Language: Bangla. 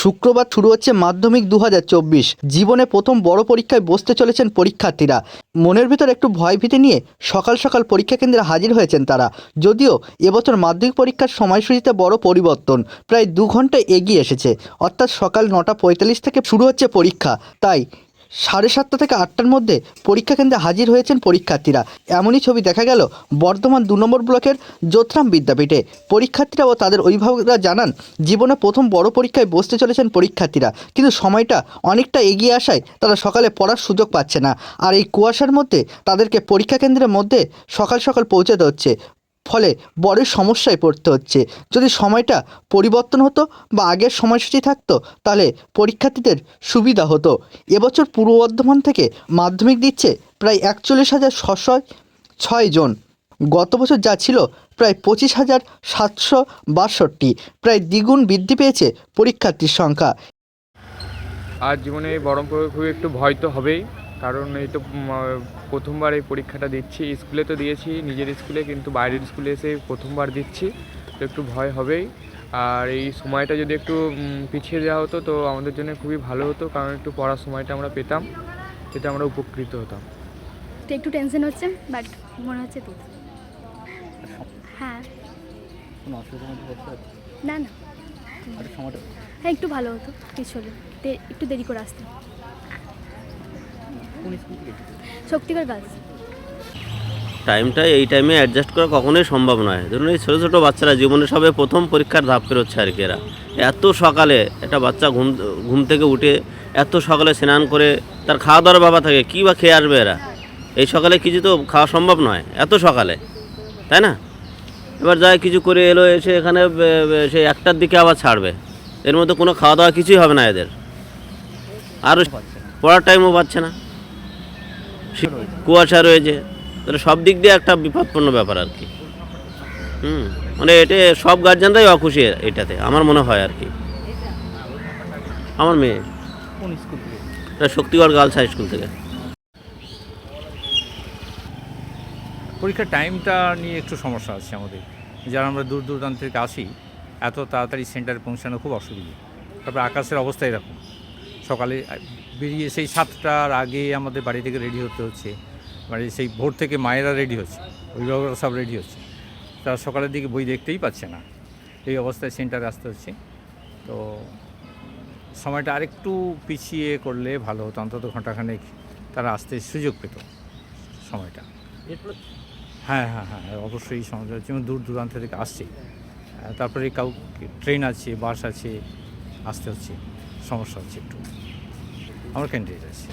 শুক্রবার শুরু হচ্ছে মাধ্যমিক দু হাজার চব্বিশ। জীবনে প্রথম বড় পরীক্ষায় বসতে চলেছেন পরীক্ষার্থীরা। মনের ভিতর একটু ভয় ভীতি নিয়ে সকাল সকাল পরীক্ষা কেন্দ্রে হাজির হয়েছেন তারা। যদিও এবছর মাধ্যমিক পরীক্ষার সময়সূচিতে বড় পরিবর্তন, প্রায় দু ঘণ্টা এগিয়ে এসেছে। অর্থাৎ সকাল নটা পঁয়তাল্লিশ থেকে শুরু হচ্ছে পরীক্ষা। তাই সাড়ে সাতটা থেকে আটটার মধ্যে পরীক্ষা কেন্দ্রে হাজির হয়েছেন পরীক্ষার্থীরা। এমনই ছবি দেখা গেল বর্ধমান দু নম্বর ব্লকের যোথরাম বিদ্যাপীঠে। পরীক্ষার্থীরা ও তাদের অভিভাবকরা জানান, জীবনে প্রথম বড় পরীক্ষায় বসতে চলেছেন পরীক্ষার্থীরা, কিন্তু সময়টা অনেকটা এগিয়ে আসায় তারা সকালে পড়ার সুযোগ পাচ্ছে না। আর এই কুয়াশার মধ্যে তাদেরকে পরীক্ষা কেন্দ্রের মধ্যে সকাল সকাল পৌঁছাতে হচ্ছে। ফলে বড় সমস্যায় পড়তে হচ্ছে। যদি সময়টা পরিবর্তন হতো বা আগের সময়সূচি থাকতো, তাহলে পরীক্ষার্থীদের সুবিধা হতো। এবছর পূর্ব বর্ধমান থেকে মাধ্যমিক দিচ্ছে প্রায় একচল্লিশ হাজার ছশো ছয় জন। গত বছর যা ছিল প্রায় পঁচিশ হাজার সাতশো বাষট্টি। প্রায় দ্বিগুণ বৃদ্ধি পেয়েছে পরীক্ষার্থীর সংখ্যা। আর জীবনে বহরমপুরে খুব একটু ভয় তো হবেই। কারণ এই তো প্রথমবার এই পরীক্ষাটা দিচ্ছি। স্কুলে তো দিয়েছি নিজের স্কুলে কিন্তু বাইরের স্কুলে এসে প্রথমবার দিচ্ছি। তো একটু ভয় হবেই। আর এই সময়টা যদি একটু পিছিয়ে দেওয়া হতো তো আমাদের জন্য খুবই ভালো হতো কারণ একটু পড়ার সময়টা আমরা পেতাম এতে আমরা উপকৃত হতাম। তো একটু টেনশন হচ্ছে বাট মনে হচ্ছে দিত হ্যাঁ। না না। হ্যাঁ একটু ভালো হতো পিছলে। একটু দেরি করে আসতে কোন স্কুল থেকে টাইমটা এই টাইমে অ্যাডজাস্ট করা কখনোই সম্ভব নয়। ধরুন এই ছোটো ছোটো বাচ্চারা জীবনে সবে প্রথম পরীক্ষার ধাপ পেরোচ্ছে আর কি এরা। এত সকালে একটা বাচ্চা ঘুম ঘুম থেকে উঠে এত সকালে স্নান করে তার খাওয়া দাওয়ার বাবা থাকে, কী বা খেয়ে আসবে এরা? এই সকালে কিছু তো খাওয়া সম্ভব নয়, এত সকালে। তাই না? এবার যায় কিছু করে এলো, এসে এখানে সেই একটার দিকে আবার ছাড়বে। এর মধ্যে কোনো খাওয়া দাওয়া কিছুই হবে না এদের। আর পড়ার টাইমও পাচ্ছে না। কুয়াশা রয়েছে তাহলে সব দিক দিয়ে একটা বিপদপূর্ণ ব্যাপার আর কি। হুম মানে এটা সব গার্জেনরাই অখুশি এটাতে আমার মনে হয় আর কি। আমার মেয়ে। School Shaktigarh girls high school থেকে। পরীক্ষার টাইমটা নিয়ে একটু সমস্যা আছে আমাদের। যারা আমরা দূর দূরান্ত থেকে আসি এত তাড়াতাড়ি সেন্টারে পৌঁছানো খুব অসুবিধা। তারপরে আকাশের অবস্থা এরকম। সকালে বেরিয়ে সেই সাতটার আগে আমাদের বাড়ি থেকে রেডি হতে হচ্ছে। মানে সেই ভোর থেকে মায়েরা রেডি হচ্ছে অভিভাবকরা সব রেডি হচ্ছে। তারা সকালের দিকে বই দেখতেই পাচ্ছে না। এই অবস্থায় সেন্টারে আসতে হচ্ছে। তো সময়টা আরেকটু পিছিয়ে করলে ভালো হতো অন্তত ঘন্টাখানেক তারা আসতে সুযোগ পেত সময়টা। এরপরে? হ্যাঁ হ্যাঁ হ্যাঁ অবশ্যই সমস্যা হচ্ছে। এবং দূর দূরান্ত থেকে আসছে। তারপরে কাউ ট্রেন আছে বাস আছে আসতে হচ্ছে সমস্যা হচ্ছে একটু। আমার ক্যান্ডিডেট আছে